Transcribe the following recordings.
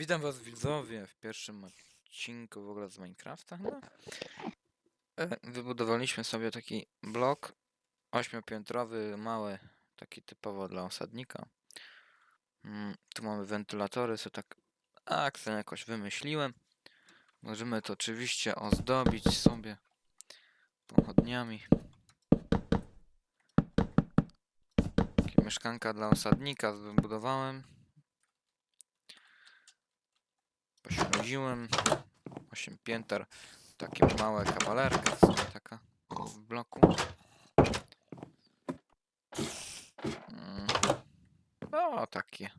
Witam was widzowie w pierwszym odcinku w ogóle z Minecrafta chyba. E, Wybudowaliśmy sobie taki blok ośmiopiętrowy, mały, taki typowo dla osadnika. Mm, Tu mamy wentylatory, co tak akcent jakoś wymyśliłem. Możemy to oczywiście ozdobić sobie pochodniami. Mieszkanka dla osadnika wybudowałem. Pośledziłem. 8 pięter. Takie małe kawalerka w taka w bloku. No, takie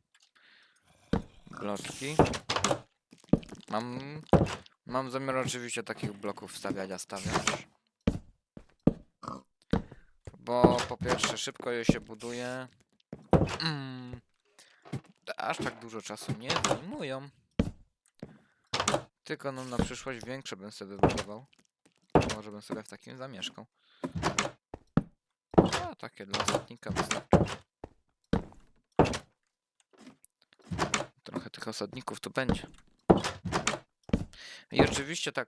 bloczki. Mam, mam zamiar oczywiście takich bloków wstawiać, a stawiać. Bo po pierwsze szybko je się buduje. Mm. Aż tak dużo czasu nie zajmują. Tylko no na przyszłość większe bym sobie wybudował. Może bym sobie w takim zamieszkał. A takie dla osadnika wystarczy. Trochę tych osadników tu będzie. I oczywiście tak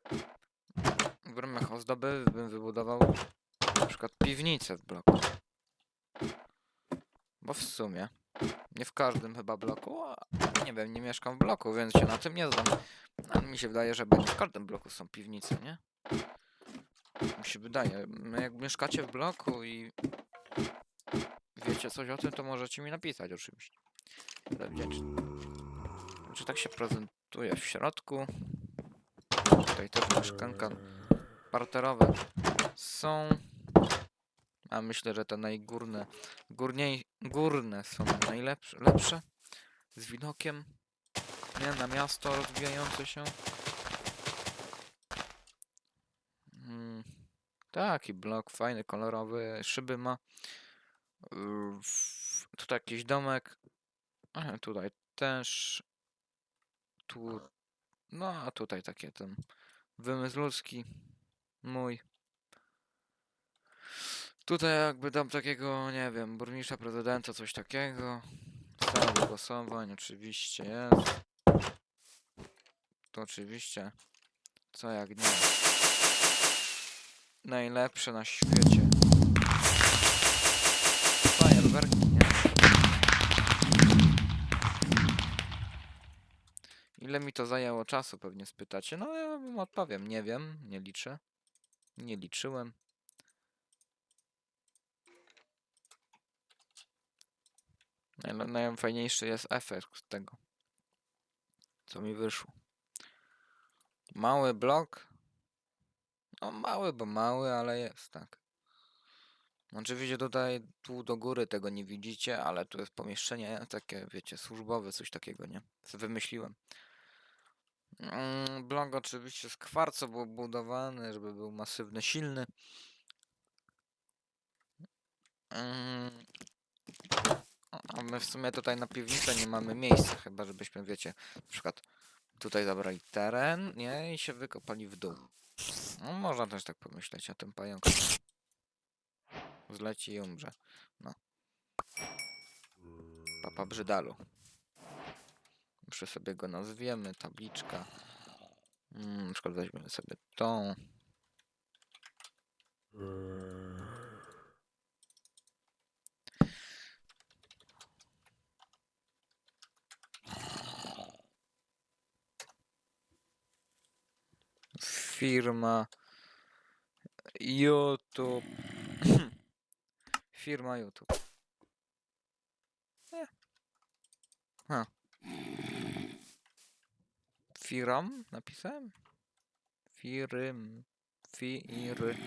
w ramach ozdoby bym wybudował na przykład piwnicę w bloku. Bo w sumie nie w każdym chyba bloku, a nie wiem, nie mieszkam w bloku, więc się na tym nie znam. Ale mi się wydaje, że w każdym bloku są piwnice, nie? Mi się wydaje. No Jak mieszkacie w bloku i wiecie coś o tym, to możecie mi napisać oczywiście. Będę wdzięczny. Czy tak się prezentuje w środku? Tutaj też mieszkanka parterowe są. A myślę, że te najgórne, górniej, górne są najlepsze, lepsze. Z widokiem nie, na miasto rozwijające się. Mm, taki blok fajny, kolorowy, szyby ma. Yy, Tutaj jakiś domek. Tutaj też. Tu. No, a tutaj takie ten wymysł ludzki. Mój. Tutaj jakby dam takiego, nie wiem, burmistrza, prezydenta, coś takiego. Sala do głosowań oczywiście jest. To oczywiście. Co jak nie. Najlepsze na świecie. Fajerwerki, nie? Ile mi to zajęło czasu, pewnie spytacie. No ja wam odpowiem, nie wiem, nie liczę. Nie liczyłem. Najfajniejszy jest efekt tego, co mi wyszło. Mały blok. No mały, bo mały, ale jest, tak. Oczywiście tutaj tu do góry tego nie widzicie, ale tu jest pomieszczenie takie, wiecie, służbowe, coś takiego, nie? Wymyśliłem. Mm, Blok oczywiście z kwarcu był budowany, żeby był masywny, silny. Mm, a- A my w sumie tutaj na piwnicę nie mamy miejsca, chyba żebyśmy, wiecie, na przykład tutaj zabrali teren, nie? I się wykopali w dół. No można też tak pomyśleć o tym pająku. Zleci i umrze. No. Papa Brzydalu. Muszę sobie go nazwiemy, tabliczka. Mm, na przykład weźmiemy sobie tą. Firma YouTube. Firma YouTube. Nie. Ha. Firam napisałem? Firm. Fir.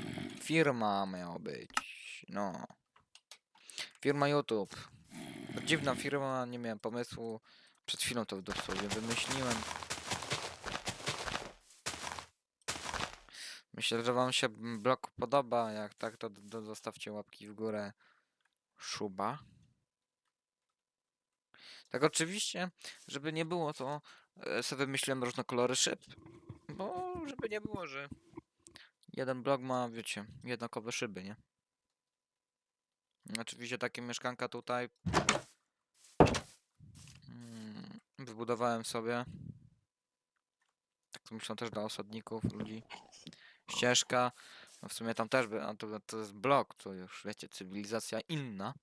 Firma miała być. No. Firma YouTube. Dziwna firma, nie miałem pomysłu. Przed chwilą to dosłownie wymyśliłem. Myślę, że wam się blok podoba. Jak tak, to zostawcie łapki w górę. Szuba. Tak oczywiście, żeby nie było to, e, sobie wymyśliłem różne kolory szyb. Bo żeby nie było, że jeden blok ma, wiecie, jednakowe szyby, nie? Oczywiście takie mieszkanka tutaj mm, wybudowałem sobie. Tak to myślą też dla osadników, ludzi. Ścieżka. No w sumie tam też by, a to, to jest blok, to już wiecie, cywilizacja inna.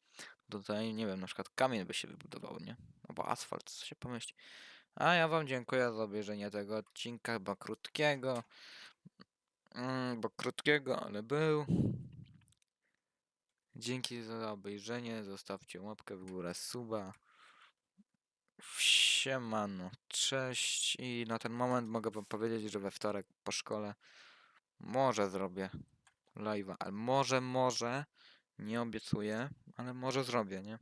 Tutaj, nie wiem, na przykład kamień by się wybudował, nie? Albo asfalt, co się pomyśli. A ja wam dziękuję za obejrzenie tego odcinka, chyba krótkiego. Mm, bo krótkiego, ale był. Dzięki za obejrzenie. Zostawcie łapkę w górę, suba. Siemano, cześć. I na ten moment mogę wam powiedzieć, że we wtorek po szkole może zrobię live'a, ale może, może, nie obiecuję, ale może zrobię, nie?